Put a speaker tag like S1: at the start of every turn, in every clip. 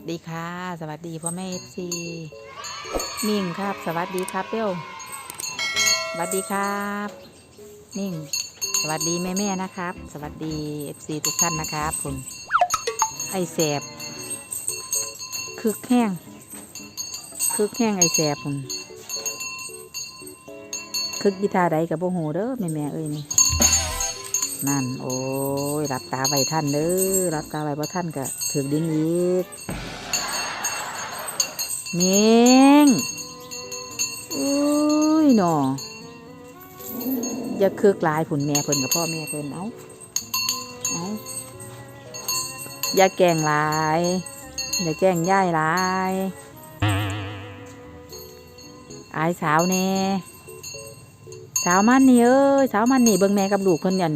S1: วัสดีค่ะ สวัสดีพ่อแม่เอฟซีมิ่งครับ สวัสดีครับเปี้ยวสวัสดีครับมิ่ง สวัสดีแม่แม่นะครับ สวัสดีเอฟซีทุกท่านนะครับผมไอแสบคึกแห้งคึกแห้งไอแสบผมคึกกีตาร์ใดกับโบโหเด้อแม่แม่เอ้ยนี่นั่น โอ้ยรับตาไว้ท่านเด้อรับตาไว้เพราะท่านก็ถึกดิ้งอีก เมงอุ้ยหนออย่าคึกลายผุนแม่เพิ่นกับพ่อแม่เพิ่นเอาเอาอย่าแกงลาย อย่าแกงย่ายลายอายสาวแน่สาวมันนี่เอ้ยสาวมันนี่เบิ่งแม่กับลูกเพิ่นเนี่ย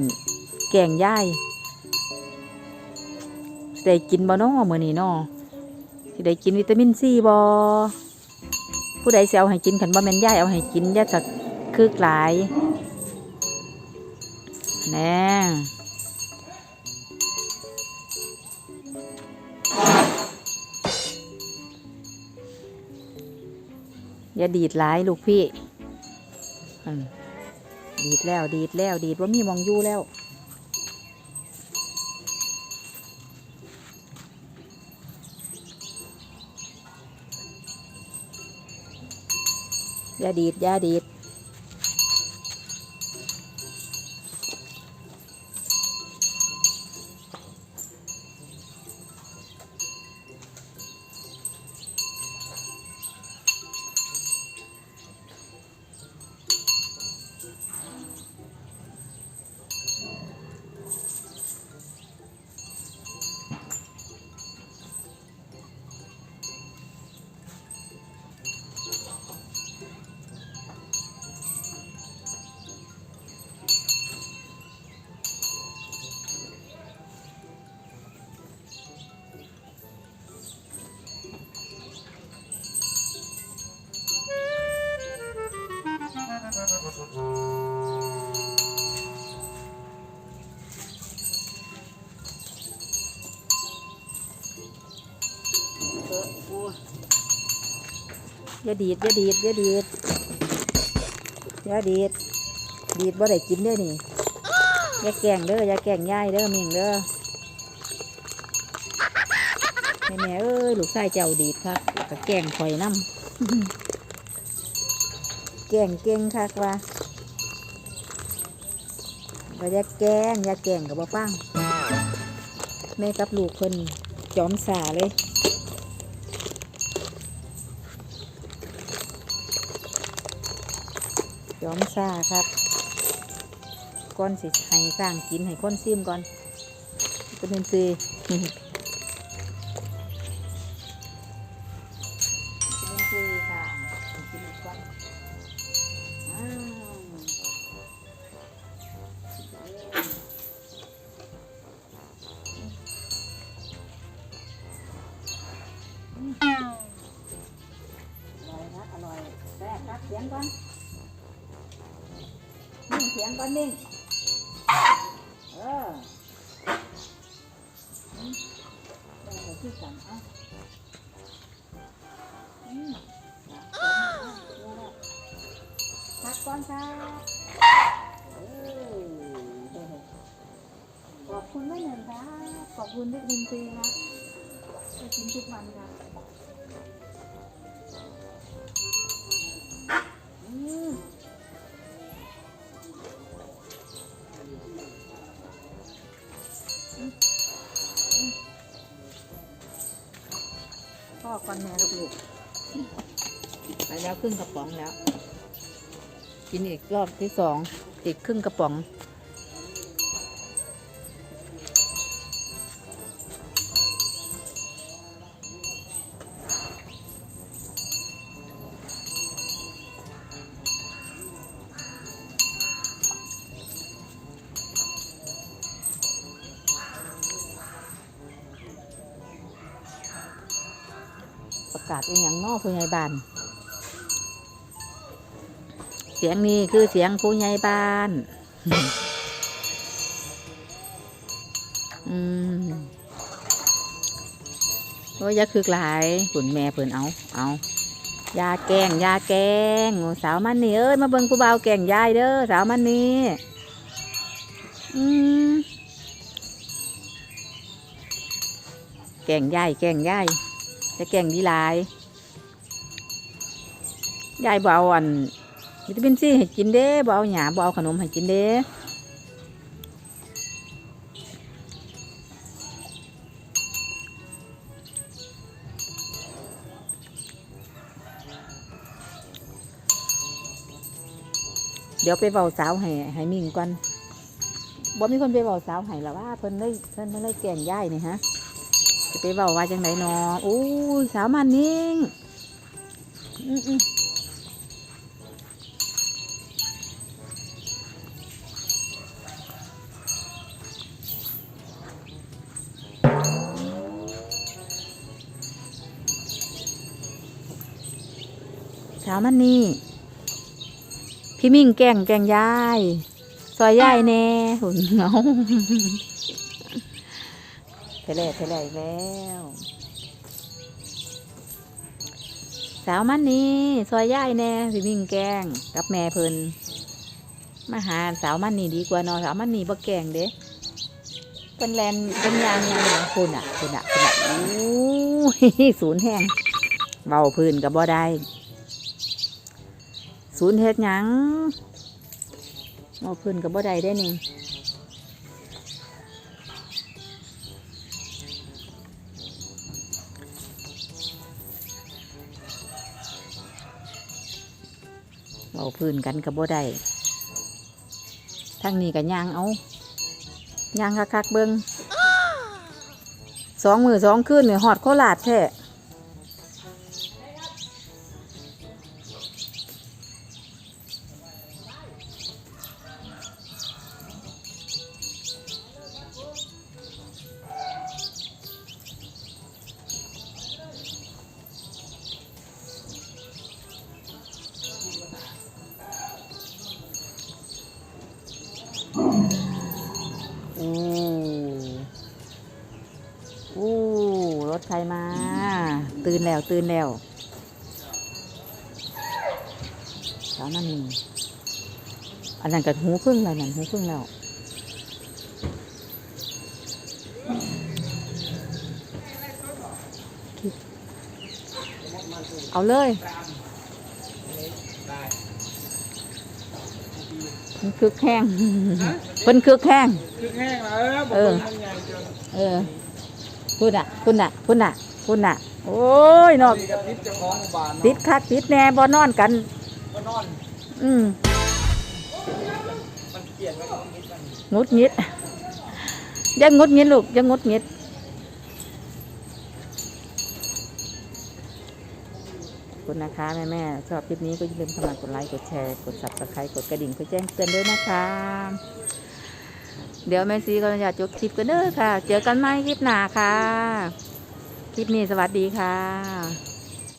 S1: แกงย่ายได้กินบ่น้อมื้อนี้น้อ สิได้กินวิตามินซีบ่ผู้ใดสิเอาให้กินคันบ่แม่นย่ายเอาให้กินย่าสักคึกหลายแน่อย่าดีดหลายลูกพี่ ดีดแล้วดีดแล้วดีดว่ามีมองยู่แล้ว อย่าดีดอย่าดีด อย่าดีดอย่าดีดอย่าดีดอย่าดีดดีดบ่ได้กินเด้อนี่อย่าแกงเด้ออย่าแกงย่ายเด้อเมียงเด้อแม่แม่เอ้ยลูกชายเจ้าดีดครับก็แกงข่อยน้ำแกงเก่งคักว่าบ่อย่าแกงอย่าแกงกับบ่ฟังแม่กับลูกเพิ่นจอมสาเลย ย้อมซาครับก้อนสิให้สร้างกินให้อนซิมก่อนเป็นเป็นซี เสียงก่อนนิ่ง เอออืมได้แต่ที่กันเอะอืมพักก่อนครับเออขอบคุณแม่หนึ่งครับ ขอบคุณที่ดินซีครับไปกินทุกวันครับอืม อก่อนแม่ลูกๆไปแล้วครึ่งกระป๋องแล้ว กินอีกรอบที่สองอีกครึ่งกระป๋อง ประกาศเป็นอย่างนอกผู้ใหญ่บ้าน เสียงนี้คือเสียงผู้ใหญ่บ้าน อืมผู้อ้ยอย่าคึกหลายขุนแม่เพิ่นเอาเอายาแกงยาแกงสาวมันนี่เอ้ยมาเบิ่งผู้บ่าวแกงยายเด้อสาวมันนี่อืมแกงยายแกงยาย จะแกงดีหลายยายบ่เอาอันวิตามินซีให้กินเด้บ่เอาหยาบ่เอาขนมให้กินเด้เดี๋ยวไปเบาสาวให้ให้มิ่งก่อนบ่มีคนไปเบาสาวให้แล้วว่าเพิ่นได้เพิ่นได้แกงย่ายนี่ฮะ จะไปเบาว่าจังไดเนาะอู้ยสาวมันนิ่งอือๆเช้ามันนี่ พี่มิ่งแกงแกงยาย ซอยยายแน่หุ่นเงา ไปแล้วไปแล้วอีกแล้ว สาวมันนี่ซอยย่ายแน่พี่มิ่งแกงกับแม่เพิ่นมาหาสาวมันนี่ดีกว่าเนอสาวมันนี่บ่แกงเด้เป็นแลนเป็นยางยางองคุณอะคุณอะคุณอะโอ้ศูนย์แห้งเบาพื้นกับบ่ได้ศูนย์เฮ็ดหยังเอาพื้นกับบ่ได้ได้นี่ พื้นกันกับบ่ได้ทั้งนี้กับยางเอายางคักๆเบิงสองมือสองขึ้นเนี่ยหอดโคลาดแท้ รถใครมา ตื่นแล้วตื่นแล้วสาวนั่นนี่อันนั้นกับหูพึ่งแล้วนั่นหูพึ่งแล้วเอาเลยมันคึกแห้งเพิ่นคึกแห้ง
S2: คือแห้งแล้ว
S1: เออ
S2: มันใหญ่จน
S1: เออ พุ่นอะพุ่นอะพุ่นอะพุ่นอะ โอ้ยนอก
S2: มีกระติดเจ้าของหมู่บ้าน
S1: ติดคักติดแน่บ่นอนกัน
S2: ก็นอน
S1: อืม
S2: มันเกลียดมันก็มิดมัน
S1: งุดงิดอยังงุดงิดลูกอยังงุดงิดขอบคุณนะคะแม่แม่ๆชอบคลิปนี้ก็อย่าลืมเข้ามากดไลค์กดแชร์กด subscribe กดกระดิ่งเพื่อแจ้งเตือนด้วยนะคะ เดี๋ยวแม่ซีก็อยากจบคลิปกันเด้อค่ะ เจอกันใหม่คลิปหน้าค่ะ คลิปนี้สวัสดีค่ะ